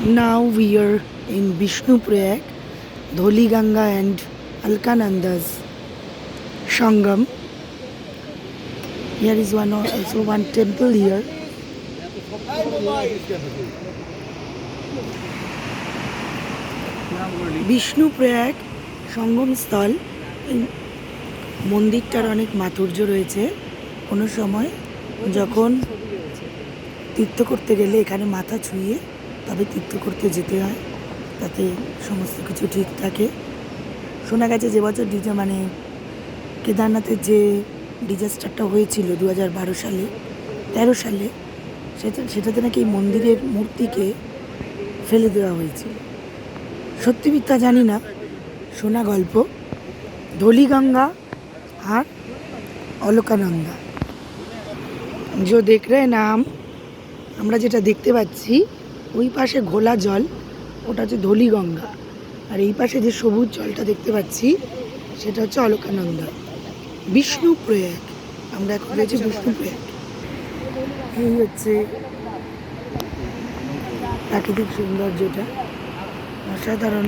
Now we are in Vishnuprayag, Dholiganga and Alkananda's Sangam. Here is one also one temple here. Vishnuprayag সঙ্গমস্থল মন্দিরটার অনেক মাধুর্য রয়েছে কোনো সময় যখন তীর্থ করতে গেলে এখানে মাথা ছুঁয়ে তবে তীর্থ করতে যেতে হয়, তাতে সমস্ত কিছু ঠিক থাকে। শোনা গেছে যে বছর ডিজা মানে কেদারনাথের যে ডিজাস্টারটা হয়েছিল দু হাজার বারো সালে, তেরো সালে, সেটা, সেটাতে নাকি মন্দিরের মূর্তিকে ফেলে দেওয়া হয়েছিল। সত্যি মিথ্যা জানি না, শোনা গল্প। ধলিগঙ্গা আর অলকানন্দা। যে দেখ রে নাম, আমরা যেটা দেখতে পাচ্ছি ওই পাশে ঘোলা জল, ওটা হচ্ছে ধলিগঙ্গা। আর এই পাশে যে সবুজ জলটা দেখতে পাচ্ছি, সেটা হচ্ছে অলকানন্দা। বিষ্ণু প্রয়াগ। আমরা এখন রয়েছি বিষ্ণু প্রয়াগ। এই হচ্ছে প্রাকৃতিক সৌন্দর্যটা। অসাধারণ।